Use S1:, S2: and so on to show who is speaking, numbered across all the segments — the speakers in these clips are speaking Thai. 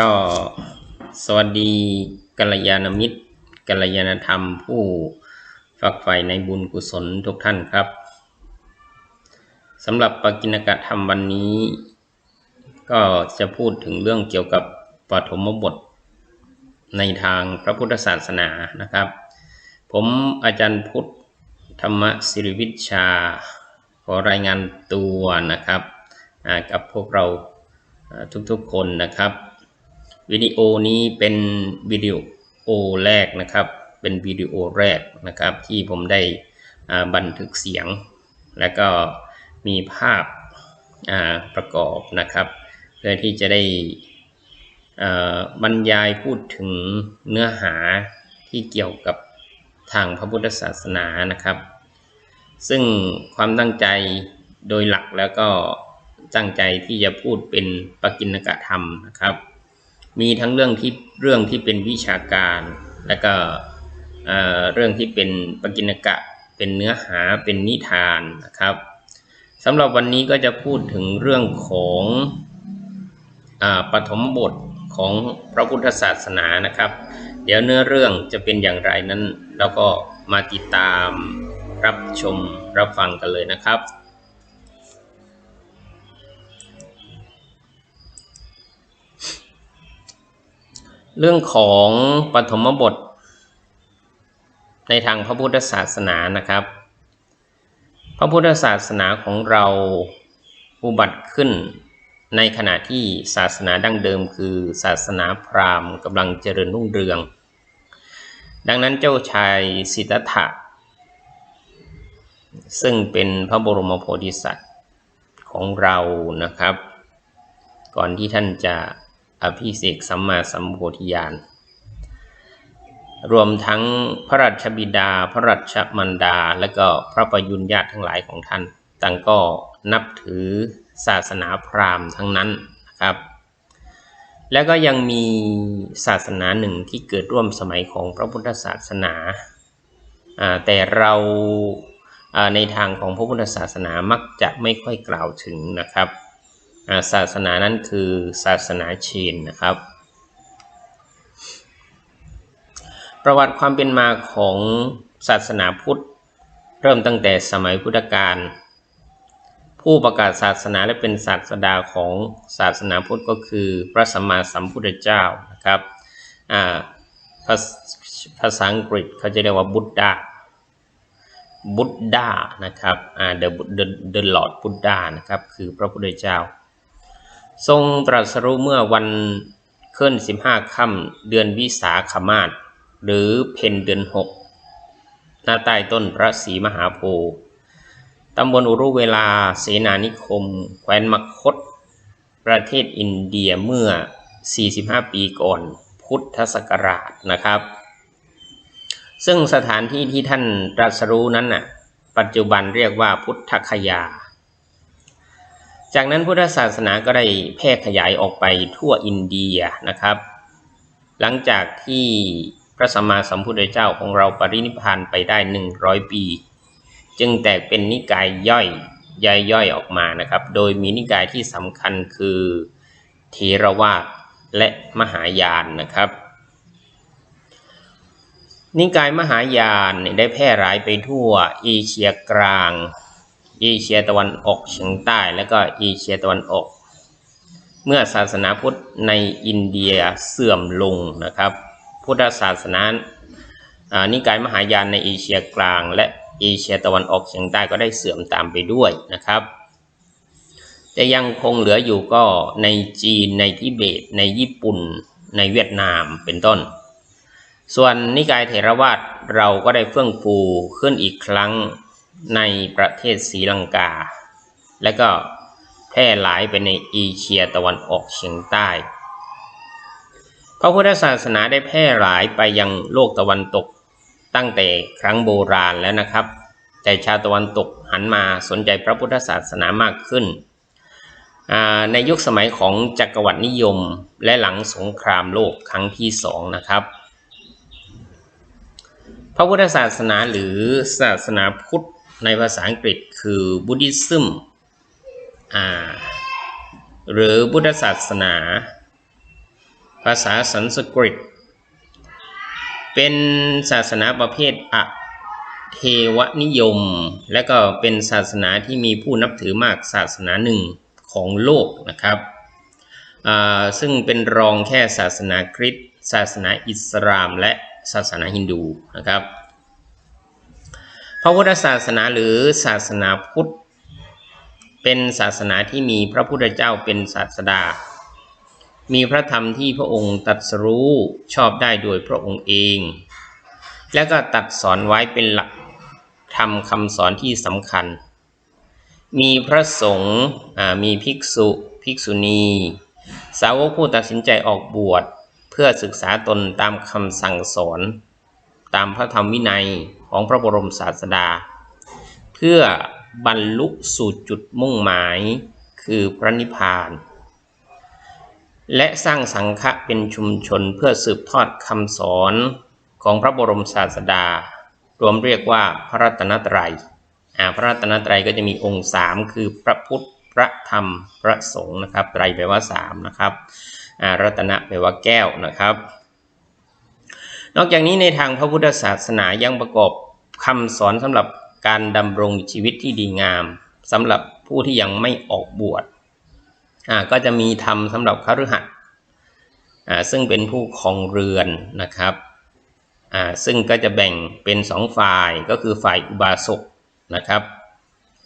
S1: ก็สวัสดีกัลยาณมิตรกัลยาณธรรมผู้ฝักใฝ่ในบุญกุศลทุกท่านครับสำหรับปกิณกะธรรมวันนี้ ก็จะพูดถึงเรื่องเกี่ยวกับปฐมบทในทางพระพุทธศาสนานะครับ ผมอาจารย์พุทธธรรมศิริวิชา ขอรายงานตัวนะครับกับพวกเราอ่าทุกๆคนนะครับ วิดีโอนี้เป็นวิดีโอแรกนะครับ เป็นวิดีโอแรกนะครับที่ผมได้บันทึกเสียง แล้วก็มีภาพประกอบนะครับ เพื่อที่จะได้บรรยายพูดถึงเนื้อหาที่เกี่ยวกับทางพระพุทธศาสนานะครับ ซึ่งความตั้งใจโดยหลักแล้วก็ตั้งใจที่จะพูดเป็นปกิณกะธรรมนะครับ มีทั้งเรื่องที่เรื่องที่เป็นวิชาการ และก็เรื่องที่เป็นปกิณกะ เป็นเนื้อหาเป็นนิทานนะครับสำหรับวันนี้ก็จะพูดถึงเรื่องของอปฐมบทของพระพุทธศาสนานะครับ เดี๋ยวเนื้อเรื่องจะเป็นอย่างไรนั้นเราก็มาติดตามรับชมรับฟังกันเลยนะครับ เรื่องของปฐมบท ในทางพระพุทธศาสนานะครับ พระพุทธศาสนาของเราอุบัติขึ้น ในขณะที่ศาสนาดั้งเดิมคือศาสนาพราหมณ์กำลังเจริญรุ่งเรือง ดังนั้นเจ้าชายสิทธัตถะซึ่งเป็นพระบรมโพธิสัตว์ของเรานะครับ ก่อนที่ท่านจะ อภิเษกสัมมาสัมโพธิญาณรวมทั้งพระราชบิดา พระราชมันดา และก็พระประยุรญาติทั้งหลายของท่านต่างก็นับถือศาสนาพราหมณ์ทั้งนั้นนะครับ แล้วก็ยังมีศาสนาหนึ่งที่เกิดร่วมสมัยของพระพุทธศาสนาอ่าแต่เราอ่าในทางของพระพุทธศาสนามักจะไม่ค่อยกล่าวถึงนะครับ ศาสนานั้นคือศาสนาเชนนะครับ ประวัติความเป็นมาของศาสนาพุทธ เริ่มตั้งแต่สมัยพุทธกาลผู้ประกาศศาสนาและเป็นศาสดาของศาสนาพุทธก็คือพระสัมมาสัมพุทธเจ้านะครับอ่าภาภาษาอังกฤษเขาจะเรียกว่าบุตดาบุตดานะครับ the the the Lord Buddha นะครับ คือพระพุทธเจ้า ทรงตรัสรู้เมื่อวันขึ้น15ค่ำเดือนวิสาขมาศหรือเพนเดือนหกหน้าใต้ต้นพระศรีมหาโพธิ์ตำบลอุรุเวลาเสนานิคม แคว้นมคต ประเทศอินเดียเมื่อ 45 ปีก่อนพุทธศักราชนะครับ ซึ่งสถานที่ที่ท่านตรัสรู้นั้นน่ะปัจจุบันเรียกว่าพุทธคยา จากนั้นพุทธศาสนาก็ได้แพร่ขยายออกไปทั่วอินเดียนะครับ หลังจากที่พระสัมมาสัมพุทธเจ้าของเราปรินิพพานไปได้ 100 ปี จึงแตกเป็นนิกายย่อยย่อยย่อยออกมานะครับ โดยมีนิกายที่สำคัญคือเทรวาทและมหายานนะครับ นิกายมหายานได้แพร่หลายไปทั่วเอเชียกลาง เอเชียตะวันออกเฉียงใต้ และก็เอเชียตะวันออก เมื่อศาสนาพุทธในอินเดียเสื่อมลงนะครับ พุทธศาสนานิกายมหายานในเอเชียกลาง และเอเชียตะวันออกเฉียงใต้ก็ได้เสื่อมตามไปด้วยนะครับจะยังคงเหลืออยู่ก็ในจีนในทิเบต ในญี่ปุ่น ในเวียดนามเป็นต้น ส่วนนิกายเถรวาทเราก็ได้เฟื่องฟูขึ้นอีกครั้ง ในประเทศศรีลังกา และก็แพร่หลายไปในเอเชียตะวันออกเฉียงใต้ พระพุทธศาสนาได้แพร่หลายไปยังโลกตะวันตกตั้งแต่ครั้งโบราณแล้วนะครับ แต่ชาวตะวันตกหันมาสนใจพระพุทธศาสนามากขึ้น ในยุคสมัยของจักรวรรดินิยมและหลังสงครามโลกครั้งที่สองนะครับ พระพุทธศาสนาหรือศาสนาพุทธ ในภาษาอังกฤษคือบุ d ธิซึมอ่าหรือพุทธศาสนา ภาษาสันสกฤต เป็นศาสนาประเภทอะเทวนิยม และก็เป็นศาสนาที่มีผู้นับถือมากศาสนาหนึ่งของโลกนะครับ ซึ่งเป็นรองแค่ศาสนาคริสต์ศาสนาอิสลาม และศาสนาฮินดูนะครับ พระพุทธศาสนาหรือศาสนาพุทธ เป็นศาสนาที่มีพระพุทธเจ้าเป็นศาสดา มีพระธรรมที่พระองค์ตรัสรู้ชอบได้โดยพระองค์เอง และก็ตัดสอนไว้เป็นหลักธรรมคำสอนที่สำคัญ มีพระสงฆ์มีภิกษุภิกษุณี สาวกผู้ตัดสินใจออกบวช เพื่อศึกษาตนตามคำสั่งสอน ตามพระธรรมวินัย ของพระบรมศาสดา เพื่อบรรลุสู่จุดมุ่งหมายคือพระนิพพาน และสร้างสังฆะเป็นชุมชนเพื่อสืบทอดคำสอนของพระบรมศาสดา รวมเรียกว่าพระรัตนตรัยพระรัตนตรัยก็จะมีองค์สามคือพระพุทธพระธรรมพระสงฆ์นะครับไตรแปลว่าสามนะครับรัตนะแปลว่าแก้วนะครับ นอกจากนี้ในทางพระพุทธศาสนายังประกอบคำสอนสำหรับการดำรงชีวิตที่ดีงามสำหรับผู้ที่ยังไม่ออกบวชอ่าก็จะมีธรรมสำหรับคฤหัสถ์อ่าซึ่งเป็นผู้ครองเรือนนะครับอ่าซึ่งก็จะแบ่งเป็นสองฝ่ายก็คือฝ่ายอุบาสกนะครับ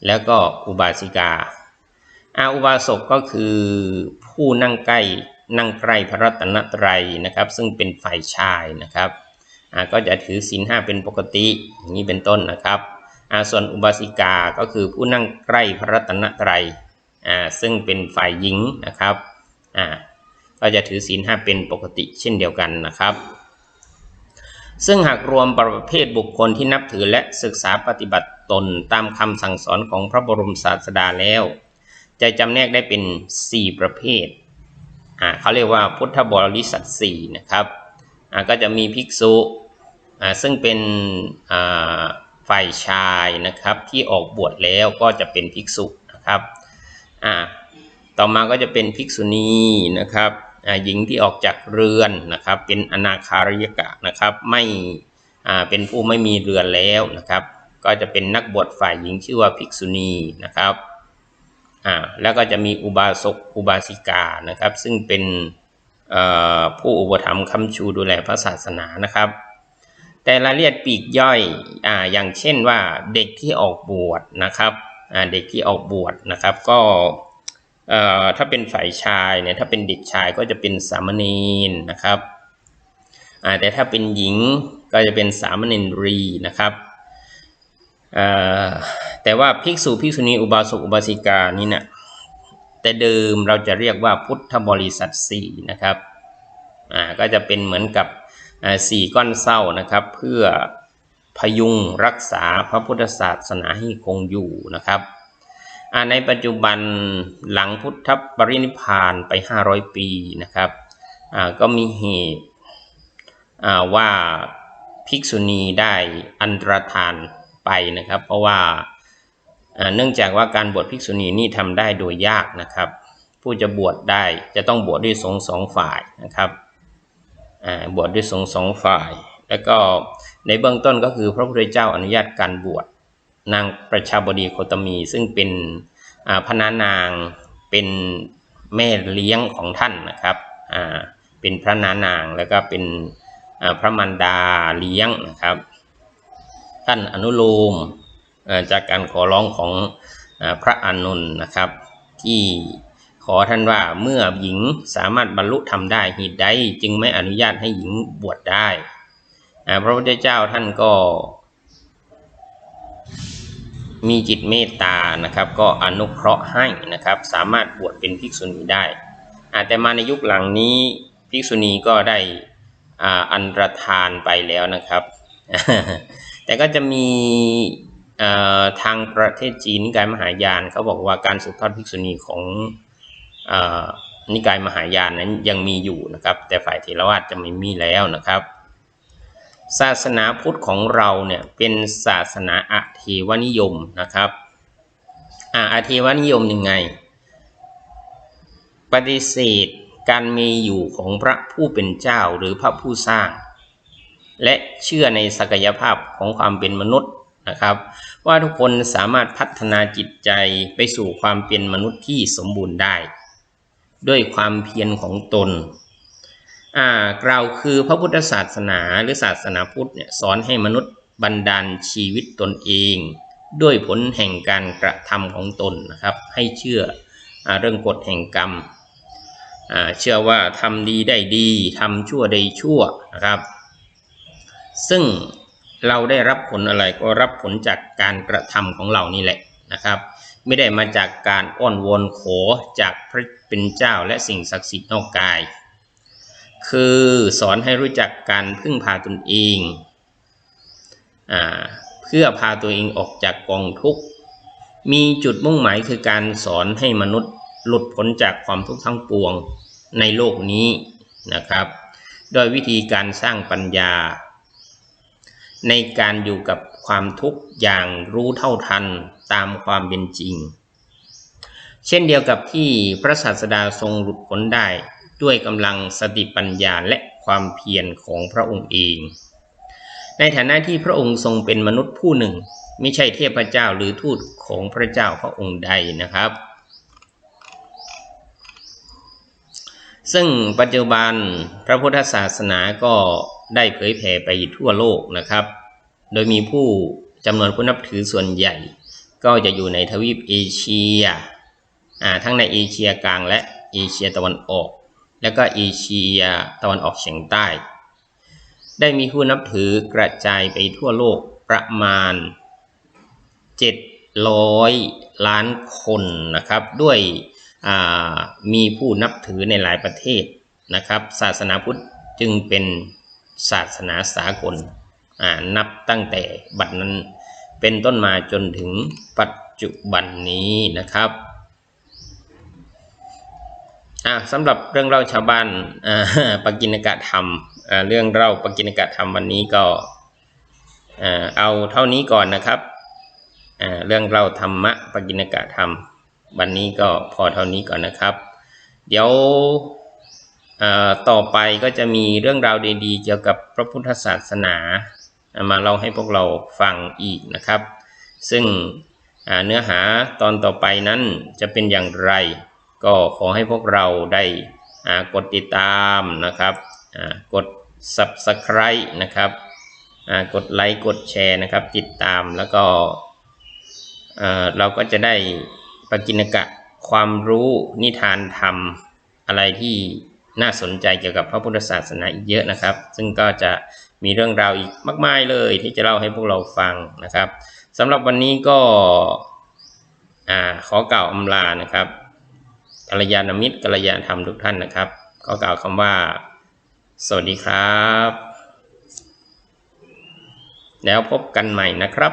S1: แล้วก็อุบาสิกาอาอุบาสกก็คือผู้นั่งใกล้ นั่งใกล้พระรัตนตรัยนะครับ ซึ่งเป็นฝ่ายชายนะครับก็จะถือศีลห้าเป็นปกติอย่างนี้เป็นต้นนะครับส่วนอุบาสิกาก็คือผู้นั่งใกล้พระรัตนตรัยซึ่งเป็นฝ่ายหญิงนะครับก็จะถือศีลห้าเป็นปกติเช่นเดียวกันนะครับ ซึ่งหากรวมประเภทบุคคลที่นับถือและศึกษาปฏิบัติตนตามคำสั่งสอนของพระบรมศาสดาแล้ว จะจำแนกได้เป็น 4 ประเภท เขาเรียกว่าพุทธบริษัทสี่นะครับก็จะมีภิกษุซึ่งเป็นฝ่ายชายนะครับที่ออกบวชแล้วก็จะเป็นภิกษุนะครับต่อมาก็จะเป็นภิกษุณีนะครับหญิงที่ออกจากเรือนนะครับ เป็นอนาคาริยกะนะครับไม่เป็นผู้ไม่มีเรือนแล้วนะครับ ก็จะเป็นนักบวชฝ่ายหญิงชื่อว่าภิกษุณีนะครับ อ่าแล้วก็จะมีอุบาสกอุบาสิกานะครับ ซึ่งเป็นผู้อุปถัมภ์ค้ำชูดูแลพระศาสนานะครับ แต่รายละเอียดปีกย่อยออย่างเช่นว่าเด็กที่ออกบวชนะครับเด็กที่ออกบวชนะครับ ก็ถ้าเป็นฝ่ายชายเนี่ยถ้าเป็นเด็กชายก็จะเป็นสามเณรนะครับแต่ถ้าเป็นหญิงก็จะเป็นสามเณรีนะครับ แต่ว่าภิกษุภิกษุณีอุบาสกอุบาสิกานี่เนี่ยแต่เดิมเราจะเรียกว่าพุทธบริษัทสี่นะครับอ่าก็จะเป็นเหมือนกับสี่ก้อนเศร้านะครับ เพื่อพยุงรักษาพระพุทธศาสนาให้คงอยู่นะครับในปัจจุบันหลังพุทธปรินิพานไป 500 ปีนะครับอ่าก็มีเหตุอ่าว่าภิกษุณีได้อันตรธานไปนะครับ เพราะว่า เนื่องจากว่าการบวชภิกษุณีนี่ทำได้โดยยากนะครับ ผู้จะบวชได้จะต้องบวชด้วยสงฆ์สองฝ่ายนะครับบวชด้วยสงฆ์สองฝ่าย แล้วก็ในเบื้องต้นก็คือพระพุทธเจ้าอนุญาตการบวชนางประชาบดีโคตมี ซึ่งเป็นพระนานางเป็นแม่เลี้ยงของท่านนะครับเป็นพระนานางแล้วก็เป็นพระมารดาเลี้ยงนะครับ ท่านอนุโลม จากการขอร้องของอพระอานนท์นะครับ ที่ขอท่านว่าเมื่อหญิงสามารถบรรลุธรรมได้เหตุใดจึงไม่อนุญาตให้หญิงบวชได้พระพุทธเจ้าท่านก็ มีจิตเมตตานะครับ ก็อนุเคราะห์ให้นะครับ สามารถบวชเป็นภิกษุณีได้อาแต่มาในยุคหลังนี้ภิกษุณีก็ได้อ,อันตรธานไปแล้วนะครับ แต่ก็จะมี ทางประเทศจีนนิกายมหายานเขาบอกว่าการสืบทอดภิกษุณีของอนิกายมหายานนั้นยังมีอยู่นะครับ แต่ฝ่ายเทรวาสจะไม่มีแล้วนะครับ ศาสนาพุทธของเราเนี่ยเป็นศาสนาอเทวนิยมนะครับอ่าเทวนิยมยังไง ปฏิเสธการมีอยู่ของพระผู้เป็นเจ้าหรือพระผู้สร้าง และเชื่อในศักยภาพของความเป็นมนุษย์ นะครับ ว่าทุกคนสามารถพัฒนาจิตใจไปสู่ความเป็นมนุษย์ที่สมบูรณ์ได้ ด้วยความเพียรของตนอ่ากล่าวคือพระพุทธศาสนาหรือศาสนาพุทธเนี่ยสอนให้มนุษย์บันดาลชีวิตตนเอง ด้วยผลแห่งการกระทำของตนนะครับ ให้เชื่ออเรื่องกฎแห่งกรรมเชื่อว่าทำดีได้ดีทำชั่วได้ชั่วนะครับ ซึ่ง เราได้รับผลอะไรก็รับผลจากการกระทำของเรานี่แหละนะครับ ไม่ได้มาจากการอ้อนวอนขอจากพระเป็นเจ้าและสิ่งศักดิ์สิทธิ์นอกกาย คือสอนให้รู้จักการพึ่งพาตนเองอเพื่อพาตัวเองออกจากกองทุกข์มีจุดมุ่งหมายคือการสอนให้มนุษย์หลุดพ้นจากความทุกข์ทั้งปวงในโลกนี้นะครับ โดยวิธีการสร้างปัญญา ในการอยู่กับความทุกข์อย่างรู้เท่าทันตามความเป็นจริง เช่นเดียวกับที่พระศาสดาทรงหลุดพ้นได้ด้วยกำลังสติปัญญาและความเพียรของพระองค์เอง ในฐานะที่พระองค์ทรงเป็นมนุษย์ผู้หนึ่ง ไม่ใช่เทพเจ้าหรือทูตของพระเจ้าพระองค์ใดนะครับ ซึ่งปัจจุบันพระพุทธศาสนาก็ ได้เผยแผ่ไปทั่วโลกนะครับ โดยมีผู้จำนวนผู้นับถือส่วนใหญ่ ก็จะอยู่ในทวีปเอเชียทั้งในเอเชียกลางและเอเชียตะวันออก และก็เอเชียตะวันออกเฉียงใต้ ได้มีผู้นับถือกระจายไปทั่วโลกประมาณ 700 ล้านคนนะครับ ด้วยมีผู้นับถือในหลายประเทศนะครับ ศาสนาพุทธจึงเป็น ศาสนาสากลนับตั้งแต่บัดนั้นเป็นต้นมาจนถึงปัจจุบันนี้นะครับสำหรับเรื่องเล่าชาวบ้านปกิณกะธรรมเรื่องเล่าปกิณกะธรรมวันนี้ก็เอาเท่านี้ก่อนนะครับเรื่องเล่าธรรมะปกิณกะธรรม วันนี้ก็พอเท่านี้ก่อนนะครับ เดี๋ยว ต่อไปก็จะมีเรื่องราวดีๆ เกี่ยวกับพระพุทธศาสนามาเล่าให้พวกเราฟังอีกนะครับ ซึ่งเนื้อหาตอนต่อไปนั้นจะเป็นอย่างไร ก็ขอให้พวกเราได้กดติดตามนะครับกด subscribe นะครับกดไลค์กดแชร์นะครับ ติดตามแล้วก็เอ่อเราก็จะได้ปกิณกะความรู้นิทานธรรมอะไรที่ น่าสนใจเกี่ยวกับพระพุทธศาสนาอีกเยอะนะครับ ซึ่งก็จะมีเรื่องราวอีกมากมายเลยที่จะเล่าให้พวกเราฟังนะครับสำหรับวันนี้ก็ขอกล่าวอำลานะครับกัลยาณมิตรกัลยาณธรรมทุกท่านนะครับ ก็กล่าวคำว่า สวัสดีครับ แล้วพบกันใหม่นะครับ